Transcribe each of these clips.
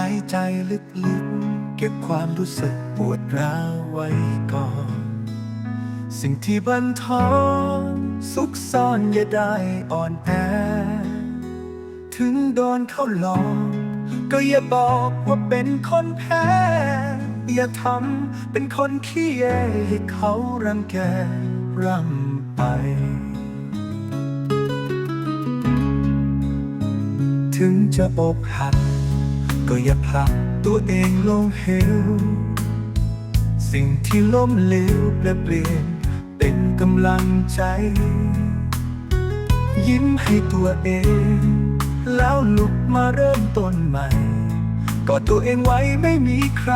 ายใจลึกๆ เก็บความรู้สึกปวดร้าวไว้ก่อน สิ่งที่บันทอนซุกซ่อนอย่าได้อ่อนแอ ถึงโดนเขาหลอกก็อย่าบอกว่าเป็นคนแพ้ อย่าทำเป็นคนขี้แยให้เขารังแกร่ำไป ถึงจะอกหัก ก็อย่าผลักตัวเองลงเหว สิ่งที่ล้มเหลวแปลเปลี่ยนเป็นกำลังใจ ยิ้มให้ตัวเอง แล้วลุกมาเริ่มต้นใหม่กอดตัวเองไว้ไม่มีใคร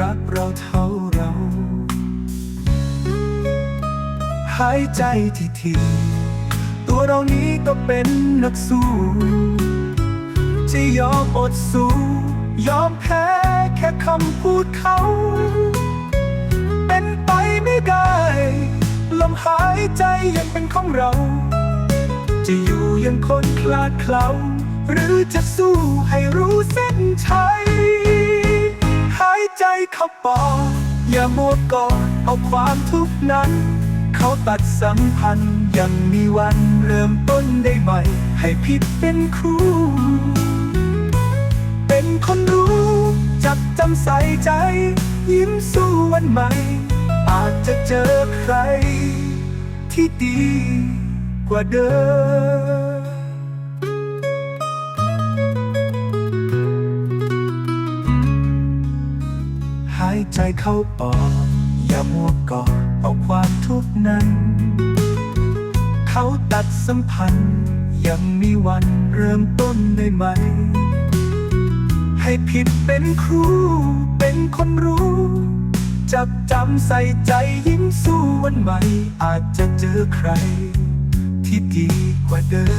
รักเราเท่าเรา หายใจทีที ตัวเรานี้ก็เป็นนักสู้ จะยอมอดสู้ยอมแพ้แค่คำพูดเขา เป็นไปไม่ได้ ลมหายใจยังเป็นของเรา จะอยู่ยังคนคลาดเคล้าหรือจะสู้ให้รู้เส้นชัยหายใจเขาปอดอย่ามัวกอดเอาความทุกข์นั้น เขาตัดสัมพันธ์ยังมีวันเริ่มต้นได้ใหม่ ให้ผิดเป็นครู เป็นคนรู้ จับจำใส่ใจ ยิ้มสู้วันใหม่ อาจจะเจอใคร ที่ดีกว่าเดิมหายใจเข้าปอดอย่ามัวกอดเอาความทุกข์นั้น เขาตัดสัมพันธ์ ยังมีวันเริ่มต้นได้ไหม ผิดเป็นครู เป็นคนรู้ จับจำใส่ใจยิ้มสู้วันใหม่ อาจจะเจอใคร ที่ดีกว่าเดิม